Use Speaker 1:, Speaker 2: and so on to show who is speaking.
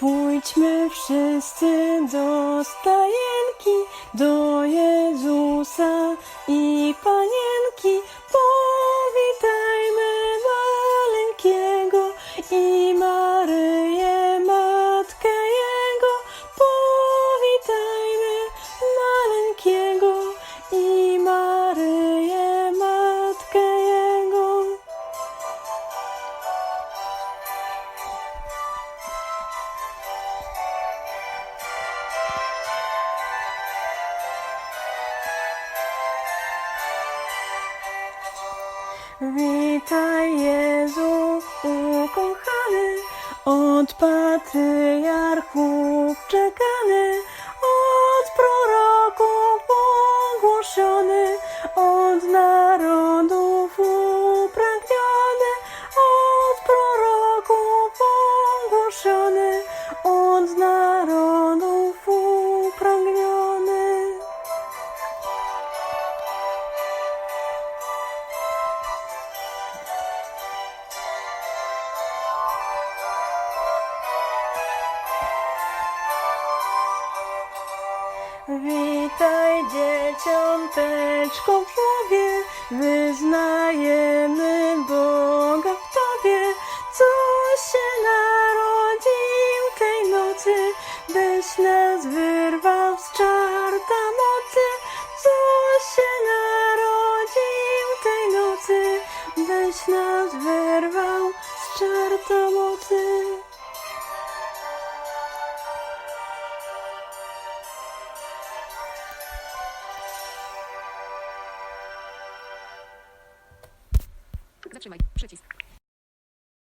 Speaker 1: Pójdźmy wszyscy do stajenki, do Jezusa i Panienki. Powitajmy maleńkiego i Witaj Jezu ukochany, od patriarchów czekany, od proroków ogłoszony, od narodów Witaj dzieciąteczko w głowie, wyznajemy Boga w Tobie, co się narodził tej nocy, byś nas wyrwał z czarta mocy, co się narodził tej nocy, byś nas wyrwał z czarta mocy.
Speaker 2: Zatrzymaj. Przycisk.